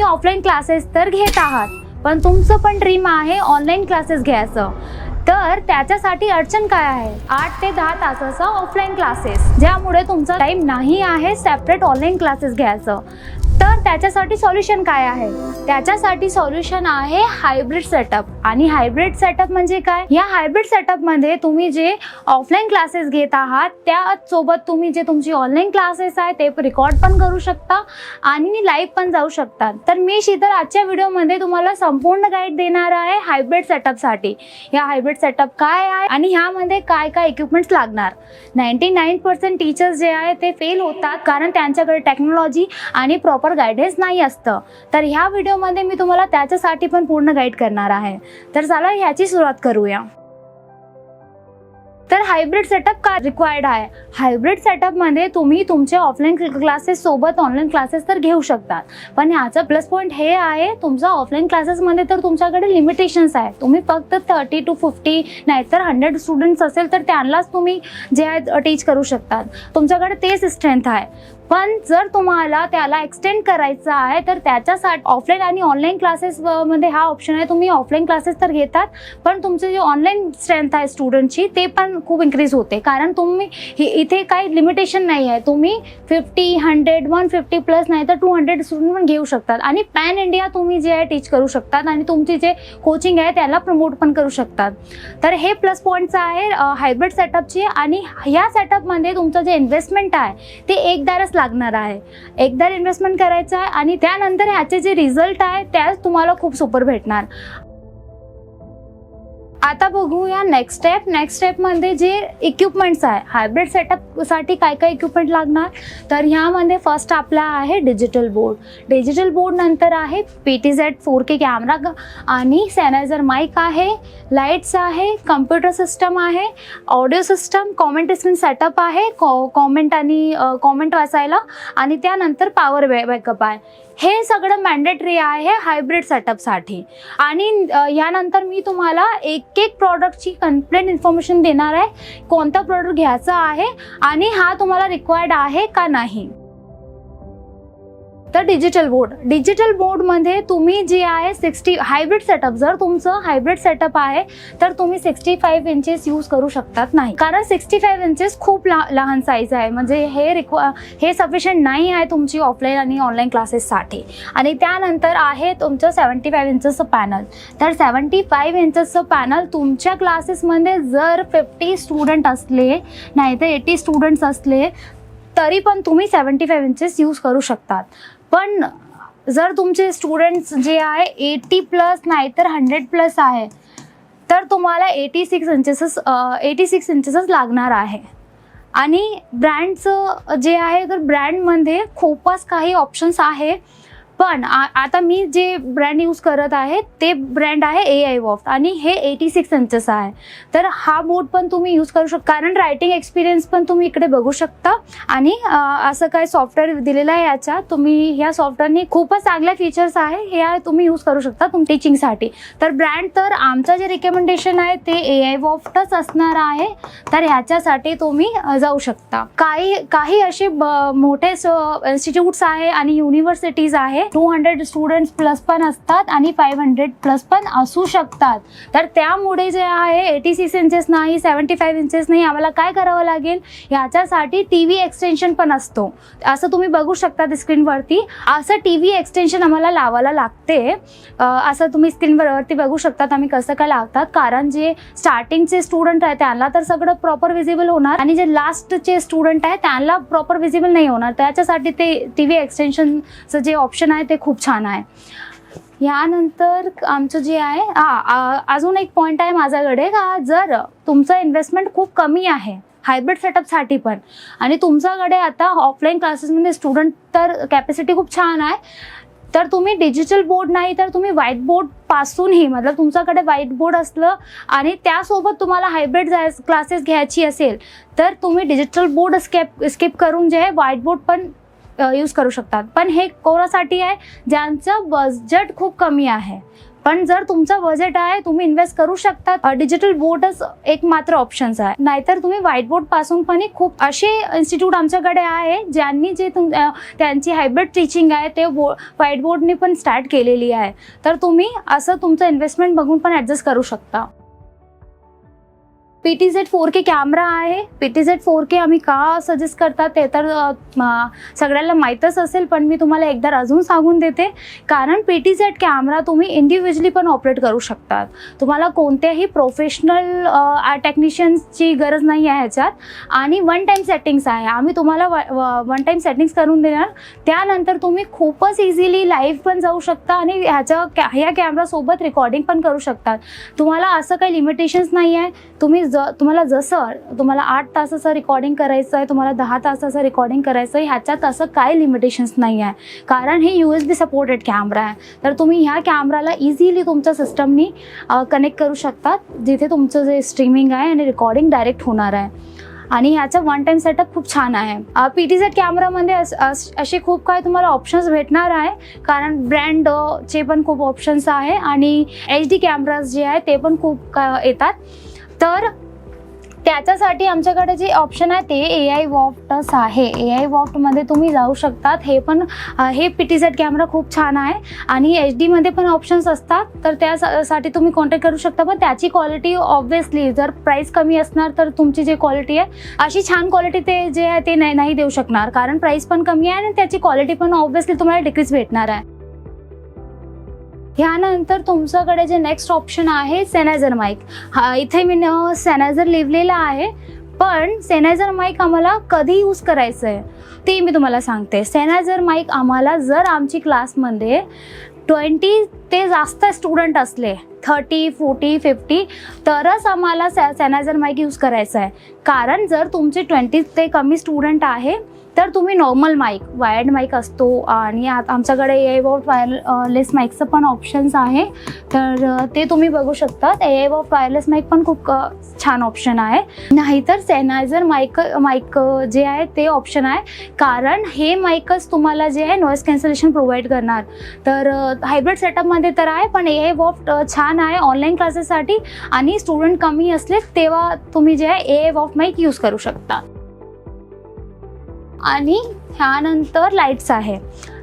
तुम्ही offline classes तर घेत आहात पण तुमचं पण ड्रीम आहे ऑनलाईन क्लासेस घ्यायचं. तर त्याच्यासाठी अडचण काय आहे? आठ ते दहा तासाचा ऑफलाईन क्लासेस ज्यामुळे तुमचा टाईम नाही आहे सेपरेट ऑनलाईन क्लासेस घ्यायचं. तर त्याच्यासाठी सॉल्युशन काय आहे? त्याच्यासाठी सॉल्युशन आहे हायब्रिड सेटअप आणि हायब्रिड सेटअप म्हणजे काय? या हायब्रिड सेटअपमध्ये तुम्ही जे ऑफलाईन क्लासेस घेत आहात त्यासोबत तुम्ही जे तुमची ऑनलाईन क्लासेस आहे ते रेकॉर्ड पण करू शकता आणि लाईव्ह पण जाऊ शकता. तर मी शीतल आजच्या व्हिडिओमध्ये तुम्हाला संपूर्ण गाईड देणार आहे हायब्रिड सेटअपसाठी या हायब्रिड सेटअप काय आहे आणि ह्यामध्ये काय काय इक्विपमेंट्स लागणार? नाईन्टी नाईन पर्सेंट टीचर्स जे आहे ते फेल होतात कारण त्यांच्याकडे टेक्नॉलॉजी आणि प्रॉपर गायडन्स नाही असतं. तर ह्या व्हिडिओमध्ये मी तुम्हाला त्याच्यासाठी पण पूर्ण गाईड करणार आहे. तर चला ह्याची सुरुवात करूया. तर हायब्रिड सेटअप का रिक्वायर्ड आहे? हायब्रिड सेटअपमध्ये तुम्ही तुमचे ऑफलाईन क्लासेस सोबत ऑनलाईन क्लासेस तर घेऊ शकतात. पण ह्याचं प्लस पॉईंट हे आहे तुमचा ऑफलाईन क्लासेसमध्ये तर तुमच्याकडे लिमिटेशन्स आहे तुम्ही फक्त थर्टी टू फिफ्टी नाहीतर हंड्रेड स्टुडंट्स असेल तर त्यांनाच तुम्ही जे आहे टीच करू शकतात. तुमच्याकडे तेच स्ट्रेंथ आहे. पण जर तुम्हाला त्याला एक्सटेंड करायचं आहे तर त्याच्यासाठी ऑफलाईन आणि ऑनलाईन क्लासेस मध्ये हा ऑप्शन आहे. तुम्ही ऑफलाईन क्लासेस तर घेतात पण तुमचे जे ऑनलाईन स्ट्रेंथ आहे स्टुडंटची ते पण खूप इन्क्रीज होते. कारण तुम्ही इथे काही लिमिटेशन नाही आहे. तुम्ही fifty hundred one fifty plus नाही तर टू हंड्रेड स्टुडंट पण घेऊ शकतात. आणि पॅन इंडिया तुम्ही जे आहे टीच करू शकतात. आणि तुमची जे कोचिंग आहे त्याला प्रमोट पण करू शकतात. तर हे प्लस पॉईंट्स आहे हायब्रिड सेटअपची आणि ह्या सेटअपमध्ये तुमचं जे इन्व्हेस्टमेंट आहे ते एकदारच लागणार आहे. एकदा इन्व्हेस्टमेंट करायचं आहे आणि त्यानंतर ह्याचे जे रिझल्ट आहे त्याच तुम्हाला खूप सुपर भेटणार. आता बघूया नेक्स्ट स्टेप नेक्स्ट स्टेपमध्ये जे इक्विपमेंट्स आहे हायब्रिड सेटअपसाठी काय काय इक्विपमेंट लागणार? तर ह्यामध्ये फर्स्ट आपला आहे डिजिटल बोर्ड डिजिटल बोर्ड नंतर आहे P T Z four K camera आणि सॅनायझर माईक आहे लाईट्स आहे कम्प्युटर सिस्टम आहे audio system comment screen setup आहे कॉ कॉमेंट आणि कॉमेंट वाचायला. आणि त्यानंतर पॉवर बॅ बॅकअप आहे. हे सगळं मॅन्डेटरी आहे हायब्रिड सेटअपसाठी आणि ह्यानंतर यानंतर मी तुम्हाला एक एक प्रॉडक्टची कंप्लेंट इन्फॉर्मेशन देणार आहे. कोणता प्रॉडक्ट घ्यायचा आहे आणि हा तुम्हाला रिक्वायर्ड आहे का नाही. तर डिजिटल बोर्ड डिजिटल बोर्डमध्ये तुम्ही जे आहे सिक्स्टी हायब्रिड सेटअप जर तुमचं हायब्रिड सेटअप आहे तर तुम्ही सिक्स्टी फाईव्ह इंचेस यूज करू शकतात नाही. कारण सिक्स्टी फाईव्ह इंचेस खूप ला लहान साईज आहे. म्हणजे हे रिक्वा हे सफिशियंट नाही आहे तुमची ऑफलाईन आणि ऑनलाईन क्लासेससाठी आणि त्यानंतर आहे तुमचं सेवन्टी फाईव्ह इंचेसचं पॅनल तर सेवन्टी फाईव्ह इंचेसचं पॅनल तुमच्या क्लासेसमध्ये जर फिफ्टी स्टुडंट असले नाही तर एटी स्टुडंट्स असले तरी पण तुम्ही सेवन्टी फाईव्ह इंचेस यूज करू शकतात. पण जर तुमचे स्टुडंट्स जे आहे एटी प्लस नाही तर हंड्रेड प्लस आहे तर तुम्हाला एटी सिक्स इंचेसच एटी सिक्स इंचेसच लागणार आहे. आणि ब्रँडचं जे आहे तर ब्रँडमध्ये खूपच काही ऑप्शन्स आहे. पण आ आता मी जे ब्रँड यूज करत आहे ते ब्रँड आहे ए आय वॉफ्ट आणि हे एटी सिक्स इंचेस आहे. तर हा बोट पण तुम्ही यूज करू शकता कारण रायटिंग एक्सपिरियन्स पण तुम्ही इकडे बघू शकता. आणि असं काय सॉफ्टवेअर दिलेलं आहे याच्या तुम्ही ह्या सॉफ्टवेअरनी खूपच चांगल्या फीचर्स आहे हे तुम्ही यूज करू शकता तुम टीचिंगसाठी तर ब्रँड तर आमचं जे रिकमेंडेशन आहे ते ए आय वॉफ्टच असणार आहे. तर ह्याच्यासाठी तुम्ही जाऊ शकता. काही काही असे ब- मोठे इन्स्टिट्यूट्स आहे आणि युनिव्हर्सिटीज आहे टू हंड्रेड स्टुडंट्स प्लस पण असतात आणि फाईव्ह हंड्रेड प्लस पण असू शकतात. तर त्यामुळे जे आहे एटी सिक्स इंचेस नाही सेवन्टी फाईव्ह इंचेस नाही आम्हाला काय करावं लागेल? याच्यासाठी टी व्ही एक्सटेन्शन पण असतो. असं तुम्ही बघू शकता स्क्रीनवरती असं टी व्ही एक्सटेन्शन आम्हाला लावायला लागते. असं तुम्ही स्क्रीनवरती बघू शकतात आम्ही कसं काय लावतात. कारण जे स्टार्टिंगचे स्टुडंट आहे त्यांना तर सगळं प्रॉपर विजिबल होणार. आणि जे लास्टचे स्टुडंट आहे त्यांना प्रॉपर विजिबल नाही होणार. त्याच्यासाठी ते टी व्ही एक्सटेन्शनचं जे ऑप्शन आहे ते खूप छान आहे. यानंतर आमचं जे आहे अजून एक पॉईंट आहे माझ्याकडे का जर तुमचं इन्व्हेस्टमेंट खूप कमी आहे हायब्रिड सेटअपसाठी पण आणि तुमच्याकडे आता ऑफलाईन क्लासेसमध्ये स्टुडंट तर कॅपॅसिटी खूप छान आहे तर तुम्ही डिजिटल बोर्ड नाही तर तुम्ही व्हाईट बोर्ड पासूनही मतलब तुमच्याकडे व्हाईट बोर्ड असलं आणि त्यासोबत तुम्हाला हायब्रिड जाय क्लासेस घ्यायची असेल तर तुम्ही डिजिटल बोर्ड स्केप स्किप करून जे आहे व्हाईट बोर्ड पण यूज करू शकतात. पण हे कोणासाठी आहे? ज्यांचं बजेट खूप कमी आहे. पण जर तुमचं बजेट आहे तुम्ही इन्व्हेस्ट करू शकता डिजिटल बोर्डच एक मात्र ऑप्शन्स आहे. नाहीतर तुम्ही व्हाईट बोर्डपासून पण खूप असे इन्स्टिट्यूट आमच्याकडे आहे ज्यांनी जे तुम त्यांची हायब्रिड टीचिंग आहे ते बो व्हाईट बोर्डने पण स्टार्ट केलेली आहे. तर तुम्ही असं तुमचं इन्व्हेस्टमेंट बघून पण ॲडजस्ट करू शकता. P T Z four K camera आहे. P T Z four K आम्ही का सजेस्ट करतात ते तर सगळ्याला सगळ्यांना माहीतच असेल पण मी तुम्हाला एकदा अजून सांगून देते. कारण पी टी झेड कॅमेरा तुम्ही इंडिव्हिज्युअली पण ऑपरेट करू शकतात. तुम्हाला कोणत्याही प्रोफेशनल टेक्निशियन्सची गरज नाही आहे ह्याच्यात. आणि वन टाईम सेटिंग्स आहे. आम्ही तुम्हाला वन टाईम सेटिंग्स करून देणार. त्यानंतर तुम्ही खूपच इझिली लाईव्ह पण जाऊ शकता आणि ह्याच्या कॅ ह्या कॅमेरासोबत रेकॉर्डिंग पण करू शकतात. तुम्हाला असं काही लिमिटेशन्स नाही आहे. तुम्ही ज तुम्हाला जसं तुम्हाला आठ तासाचं रेकॉर्डिंग करायचं आहे तुम्हाला दहा तासाचं रेकॉर्डिंग करायचं आहे ह्याच्यात असं काही लिमिटेशन्स नाही आहे कारण हे U S B supported camera आहे. तर तुम्ही ह्या कॅमेराला इझिली तुमच्या सिस्टमनी कनेक्ट करू शकतात जिथे तुमचं जे स्ट्रीमिंग आहे आणि रेकॉर्डिंग डायरेक्ट होणार आहे. आणि ह्याचा वन टाईम सेटअप खूप छान आहे. पी टी झेड कॅमेरामध्ये असे खूप काही तुम्हाला ऑप्शन्स भेटणार आहे. कारण ब्रँड चे पण खूप ऑप्शन्स आहे. आणि एच डी कॅमेराज जे आहे ते पण खूप का- येतात. तर त्याच्यासाठी आमच्याकडे जे ऑप्शन आहे ते ए आय वॉफ्टच आहे. ए आय वॉफ्टमध्ये तुम्ही जाऊ शकतात. हे पण हे पी टी झेड कॅमेरा खूप छान आहे. आणि एच डीमध्ये पण ऑप्शन्स असतात. तर त्यासाठी तुम्ही कॉन्टॅक्ट करू शकता. पण त्याची क्वालिटी ऑब्व्हियसली जर प्राईस कमी असणार तर तुमची जी क्वालिटी आहे अशी छान क्वालिटी ते जे आहे ते नाही नाही देऊ शकणार. कारण प्राईस पण कमी आहे आणि त्याची क्वालिटी पण ऑब्व्हियसली तुम्हाला डिक्रीज भेटणार आहे. ह्यानंतर तुमच्याकडे जे नेक्स्ट ऑप्शन आहे सेनायझर माईक हा इथे मी सेनायझर लिहिलेला आहे पण सेनायझर माईक आम्हाला कधी यूज करायचं आहे ते मी तुम्हाला सांगते. सेनायझर माईक आम्हाला जर आमची क्लासमध्ये ट्वेंटी ते जास्त स्टुडंट असले थर्टी फोर्टी फिफ्टी तरच आम्हाला सॅ सॅनायझर माईक यूज करायचं आहे कारण जर तुमचे ट्वेंटी ते कमी स्टुडंट आहे तर तुम्ही नॉर्मल माईक वायर्ड माईक असतो आणि आमच्याकडे ए वॉट वायरलेस माईकचं पण ऑप्शन्स आहे. तर ते तुम्ही बघू शकतात ए वॉफ वायरलेस माईक पण खूप छान ऑप्शन आहे. नाहीतर सेनायझर माईक माईक जे आहे ते ऑप्शन आहे. कारण हे माईकच तुम्हाला जे आहे नॉईस कॅन्सलेशन प्रोव्हाइड करणार. तर हायब्रिड सेटअपमध्ये तर आहे पण ए वॉफ्ट छान आहे ऑनलाईन क्लासेससाठी आणि स्टुडंट कमी असले तेव्हा तुम्ही जे आहे ए वॉफ्ट माईक यूज करू शकता. आणि ह्यानंतर लाईट्स आहे.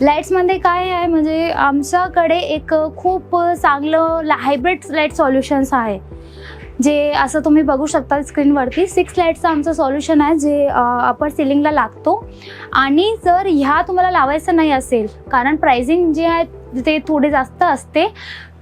लाईट्समध्ये काय आहे म्हणजे आमच्याकडे एक खूप चांगलं हायब्रिड लाइट सॉल्युशन्स आहे. जे असं तुम्ही बघू शकता स्क्रीनवरती सिक्स लाईटचं आमचं सॉल्युशन आहे जे अपर सिलिंगला लागतो. आणि जर ह्या तुम्हाला लावायचं नाही असेल कारण प्राइसिंग जे आहे ते थोडे जास्त असते.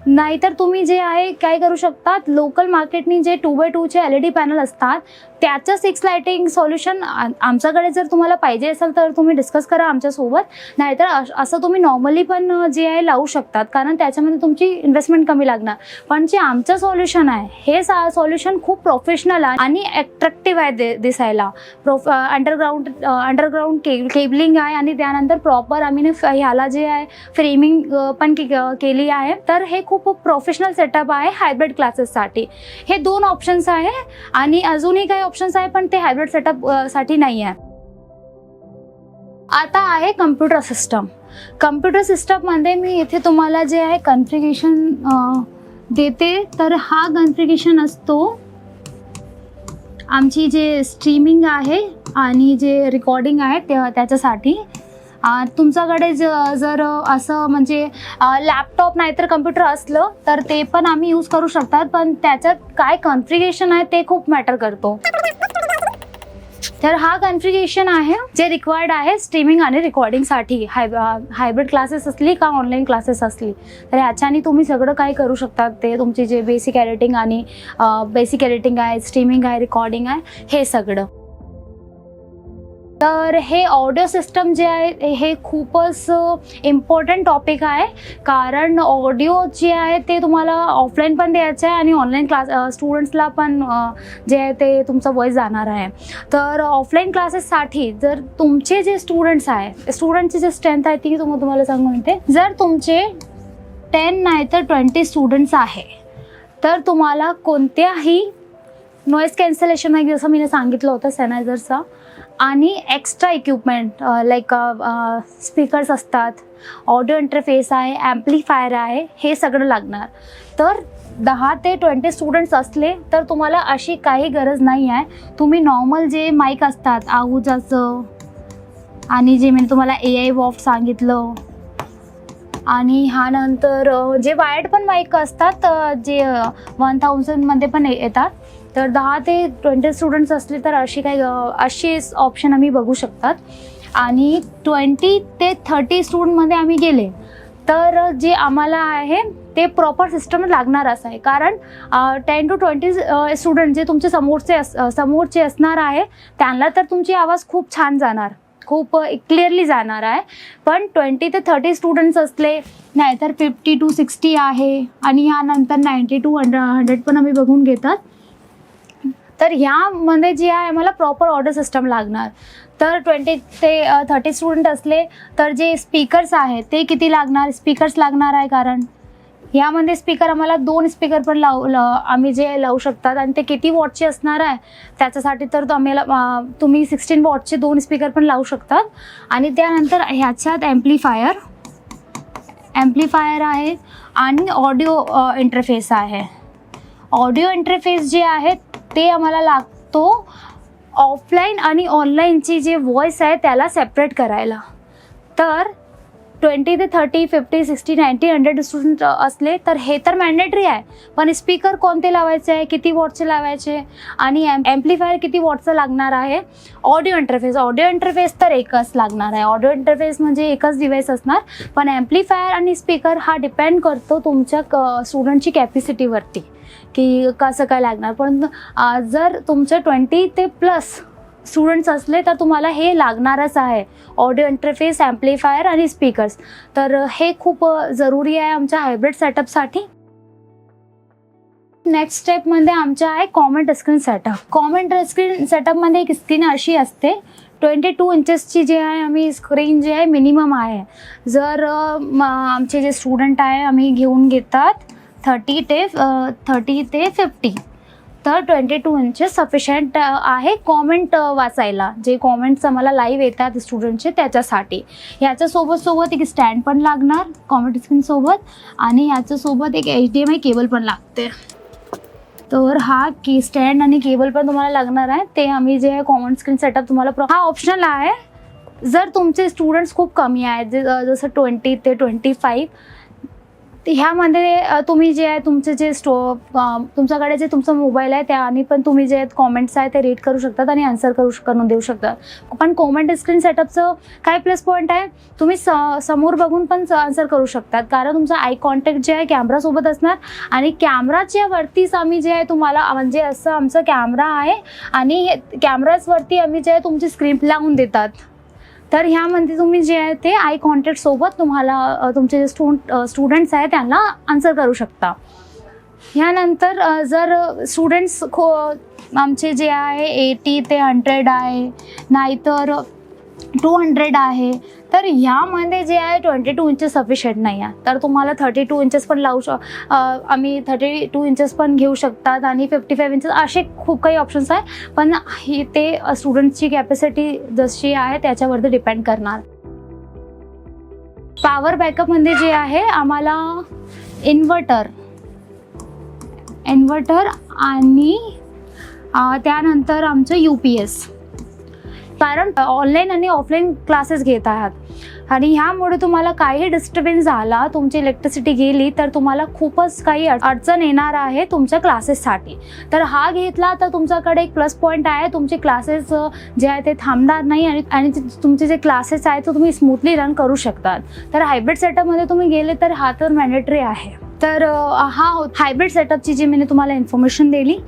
नाहीतर तुम्ही जे आहे काय करू शकतात लोकल मार्केटनी जे टू बाय टूचे एल ई डी पॅनल असतात त्याचं सिक्स लायटिंग सोल्युशन आमच्याकडे जर तुम्हाला पाहिजे असेल तर तुम्ही डिस्कस करा आमच्यासोबत नाहीतर असं तुम्ही नॉर्मली पण जे आहे लावू शकतात. कारण त्याच्यामध्ये तुमची इन्व्हेस्टमेंट कमी लागणार. पण जे आमचं सोल्युशन आहे हे सा सोल्युशन खूप प्रोफेशनल आहे आणि अट्रॅक्टिव्ह आहे दिसायला. प्रोफ अंडरग्राऊंड अंडरग्राऊंड के केबलिंग आहे आणि त्यानंतर प्रॉपर आम्ही ह्याला जे आहे फ्रेमिंग पण केली आहे. तर हे खूप प्रोफेशनल सेटअप आहे हायब्रिड क्लासेससाठी हे दोन ऑप्शन्स आहे आणि अजूनही काही ऑप्शन्स आहे पण ते हायब्रिड सेटअपसाठी नाही आहे. आता आहे कम्प्युटर सिस्टम कम्प्युटर सिस्टममध्ये मी इथे तुम्हाला जे आहे कन्फिगेशन देते. तर हा कन्फिगेशन असतो आमची जे स्ट्रीमिंग आहे आणि जे रेकॉर्डिंग आहे ते त्याच्यासाठी. तुमच्याकडे ज जर असं म्हणजे लॅपटॉप नाहीतर कम्प्युटर असलं तर ते पण आम्ही यूज करू शकतात पण त्याच्यात काय कॉन्फिगेशन आहे ते खूप मॅटर करतो. तर हा कन्फिगेशन आहे जे रिक्वायर्ड आहे स्ट्रीमिंग आणि रेकॉर्डिंगसाठी हाय हायब्रिड क्लासेस असली का ऑनलाईन क्लासेस असली तर ह्याच्याने तुम्ही सगळं काय करू शकता. ते तुमची जे बेसिक एडिटिंग आणि बेसिक एडिटिंग आहे स्ट्रीमिंग आहे रेकॉर्डिंग आहे हे सगळं. तर हे ऑडिओ सिस्टम जे आहे हे खूपच इम्पॉर्टंट टॉपिक आहे. कारण ऑडिओ जे आहे ते तुम्हाला ऑफलाईन पण द्यायचं आहे आणि ऑनलाईन क्लास स्टुडंट्सला पण जे आहे ते तुमचं वय जाणार आहे. तर ऑफलाईन क्लासेससाठी जर तुमचे जे स्टुडंट्स आहे स्टुडंटची जे स्ट्रेंथ आहे ती तुम्हाला तुम्हाला सांगू म्हणते. जर तुमचे टेन नाही तर ट्वेंटी स्टुडंट्स आहे तर तुम्हाला कोणत्याही नॉईज कॅन्सलेशन आहे जसं मी सांगितलं होतं सॅनायझरचा आणि एक्स्ट्रा इक्विपमेंट लाईक स्पीकर्स असतात ऑडिओ इंटरफेस आहे ॲम्प्लिफायर आहे हे सगळं लागणार. तर दहा ते ट्वेंटी स्टुडंट्स असले तर तुम्हाला अशी काही गरज नाही आहे. तुम्ही नॉर्मल जे माईक असतात आहुजाचं आणि जे मी तुम्हाला ए आय वॉफ सांगितलं आणि ह्या नंतर जे वायर्ड पण माईक असतात जे वन थाउजंडमध्ये पण येतात तर दहा ते ट्वेंटी स्टुडंट्स असले तर अशी काही अशी ऑप्शन आम्ही बघू शकतात. आणि ट्वेंटी ते थर्टी स्टुडंटमध्ये आम्ही गेले तर जे आम्हाला आहे ते प्रॉपर सिस्टम लागणार असं आहे. कारण टेन टू ट्वेंटी स्टुडंट जे तुमचे समोरचे अस समोरचे असणार आहे त्यांना तर तुमची आवाज खूप छान जाणार. खूप क्लिअरली जाणार आहे. पण ट्वेंटी ते थर्टी स्टुडंट्स असले नाहीतर फिफ्टी टू सिक्स्टी आहे आणि यानंतर नाईंटी टू हंड्रेड हंड्रेड पण आम्ही बघून घेतात. तर ह्यामध्ये जे आहे आम्हाला प्रॉपर ऑर्डर सिस्टम लागणार. तर ट्वेंटी ते थर्टी स्टुडंट असले तर जे स्पीकर्स आहेत ते किती लागणार? स्पीकर्स लागणार आहे कारण यामध्ये स्पीकर आम्हाला दोन स्पीकर पण लावू आम्ही जे लावू शकतात. आणि ते किती वॉटचे असणार आहे त्याच्यासाठी तर तो आम्हाला तुम्ही सिक्स्टीन वॉटचे दोन स्पीकर पण लावू शकतात. आणि त्यानंतर ह्याच्यात ॲम्प्लिफायर ॲम्प्लिफायर आहे आणि ऑडिओ इंटरफेस आहे. ऑडिओ इंटरफेस जे आहे ते आम्हाला लागतो ऑफलाईन आणि ऑनलाईनची जे व्हॉईस आहे त्याला सेपरेट करायला. तर ट्वेंटी ते thirty fifty sixty ninety hundred student असले तर हे तर मॅन्डेटरी आहे. पण स्पीकर कोणते लावायचे आहे? किती वॉटचे लावायचे? आणि ॲम्प्लिफायर किती वॉटचं लागणार आहे? ऑडिओ इंटरफेस ऑडिओ इंटरफेस तर एकच लागणार आहे. ऑडिओ इंटरफेस म्हणजे एकच डिवाइस असणार. पण ॲम्प्लिफायर आणि स्पीकर हा डिपेंड करतो तुमच्या क स्टुडंटची कॅपॅसिटीवरती की कसं काय लागणार? पण जर तुमचं ट्वेंटी ते प्लस स्टुडंट्स असले तर तुम्हाला हे लागणारच आहे. ऑडिओ इंटरफेस ॲम्प्लिफायर आणि स्पीकर्स तर हे खूप जरूरी जरुरी आहे आमच्या हायब्रिड सेटअपसाठी नेक्स्ट स्टेपमध्ये आमच्या आहे common screen setup common screen सेटअपमध्ये एक स्क्रीन अशी असते. ट्वेंटी टू इंचेसची जे आहे आम्ही स्क्रीन जे आहे मिनिमम आहे. जर आमचे जे स्टुडंट आहे आम्ही घेऊन घेतात थर्टी ते थर्टी ते फिफ्टी तर ट्वेंटी टू इंचेस सफिशियंट आहे कॉमेंट वाचायला. जे कॉमेंट्स आम्हाला लाईव्ह येतात स्टुडंटचे त्याच्यासाठी. ह्याच्यासोबत सोबत एक स्टँड पण लागणार कॉमेंट स्क्रीनसोबत आणि ह्याच्यासोबत एक H D M I cable पण लागते. तर हा की स्टँड आणि केबल पण तुम्हाला लागणार आहे. ते आम्ही जे कॉमन स्क्रीन सेटअप तुम्हाला हा ऑप्शनल आहे. जर तुमचे स्टुडंट्स खूप कमी आहेत जे जसं ट्वेंटी ते ट्वेंटी फाईव्ह ह्यामध्ये तुम्ही जे आहे तुमचे जे स्टो तुमच्याकडे जे तुमचा मोबाईल आहे त्याने पण तुम्ही जे कॉमेंट्स आहे ते रीड करू शकतात आणि आन्सर करू श- करून देऊ शकतात. पण कॉमेंट स्क्रीन सेटअपचं काय प्लस पॉईंट आहे? तुम्ही स समोर बघून पण आन्सर करू शकतात. कारण तुमचं आय कॉन्टॅक्ट जे आहे कॅमेरासोबत असणार आणि कॅमेराच्या वरतीच आम्ही जे आहे तुम्हाला म्हणजे असं आमचं कॅमेरा आहे आणि कॅमेराजवरती आम्ही जे आहे तुमची स्क्रीन लावून देतात. तर ह्यामध्ये तुम्ही जे आहे ते आय कॉन्टॅक्ट सोबत तुम्हाला तुमचे जे स्टुड स्टुडंट्स आहे त्यांना आन्सर करू शकता. ह्यानंतर जर स्टुडंट्स खो आमचे जे आहे एटी ते हंड्रेड आहे नाहीतर टू हंड्रेड आहे. तर ह्यामध्ये जे आहे ट्वेंटी टू इंचेस सफिशियंट नाही आहे. तर तुम्हाला थर्टी टू इंचेस पण लावू श आम्ही थर्टी टू इंचेस पण घेऊ शकतात आणि फिफ्टी फाईव्ह इंचेस असे खूप काही ऑप्शन्स आहे. पण ही ते स्टुडंटची कॅपॅसिटी जशी आहे त्याच्यावरती डिपेंड करणार. पॉवर बॅकअपमध्ये जे आहे आम्हाला इन्व्हर्टर इन्व्हर्टर आणि त्यानंतर आमचं यू पी एस कारण ऑनलाईन आणि ऑफलाईन क्लासेस घेत आहात. आणि ह्यामुळे तुम्हाला काही डिस्टर्बन्स झाला तुमची इलेक्ट्रिसिटी गेली तर तुम्हाला खूपच काही अडचण येणार आहे तुमच्या क्लासेससाठी तर हा घेतला तर तुमच्याकडे एक प्लस पॉईंट आहे. तुमचे क्लासेस जे आहे ते थांबणार नाही आणि आणि तुमचे जे क्लासेस आहेत ते तुम्ही स्मूथली रन करू शकतात. तर हायब्रिड सेटअपमध्ये तुम्ही गेले तर हा तर मॅन्डेटरी आहे. तर हा हो हायब्रिड सेटअपची जी मी तुम्हाला इन्फॉर्मेशन दिली.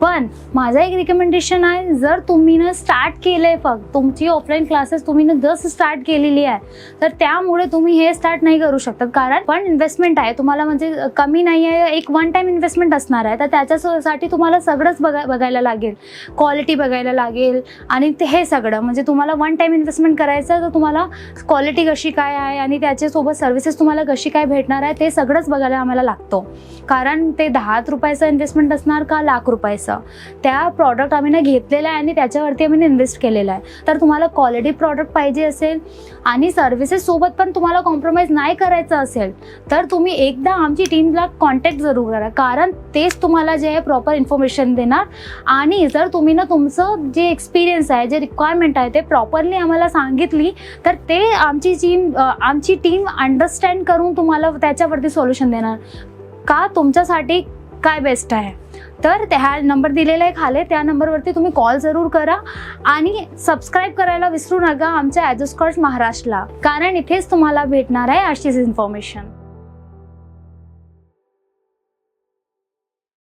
पण माझं एक रिकमेंडेशन आहे जर तुम्ही ना स्टार्ट केलं आहे फक्त तुमची ऑफलाईन क्लासेस तुम्ही ना जस्ट स्टार्ट केलेली आहे तर त्यामुळे तुम्ही हे स्टार्ट नाही करू शकतात कारण पण इन्व्हेस्टमेंट आहे. तुम्हाला म्हणजे कमी नाही आहे एक वन टाईम इन्व्हेस्टमेंट असणार आहे. तर त्याच्यासाठी तुम्हाला सगळंच बघा बघायला लागेल. क्वालिटी बघायला लागेल. आणि ते हे सगळं म्हणजे तुम्हाला वन टाईम इन्व्हेस्टमेंट करायचं तर तुम्हाला क्वालिटी कशी काय आहे आणि त्याच्यासोबत सर्व्हिसेस तुम्हाला कशी काय भेटणार आहे ते सगळंच बघायला आम्हाला तुम्हाला लागतो. कारण ते दहा रुपयाचं इन्व्हेस्टमेंट असणार का लाख रुपयाचं? त्या प्रॉडक्ट आम्ही ना घेतलेलं आहे आणि त्याच्यावरती आम्ही इन्व्हेस्ट केलेलं आहे. तर तुम्हाला क्वालिटी प्रॉडक्ट पाहिजे असेल आणि सर्व्हिसेससोबत पण तुम्हाला कॉम्प्रोमाइज नाही करायचं असेल तर तुम्ही एकदा आमची टीमला कॉन्टॅक्ट जरूर करा. कारण तेच तुम्हाला जे आहे प्रॉपर इन्फॉर्मेशन देणार. आणि जर तुम्ही ना तुमचं जे एक्सपिरियन्स आहे जे रिक्वायरमेंट आहे ते प्रॉपरली आम्हाला सांगितली तर ते आमची टीम आमची टीम अंडरस्टँड करून तुम्हाला त्याच्यावरती सोल्युशन देणार. का तुमच्यासाठी काय बेस्ट आहे? तर त्या ह्या नंबर दिलेला आहे खाली त्या नंबरवरती तुम्ही कॉल जरूर करा आणि सबस्क्राईब करायला विसरू नका आमच्या ॲजोस्कॉट महाराष्ट्रला. कारण इथेच तुम्हाला भेटणार आहे अशीच इन्फॉर्मेशन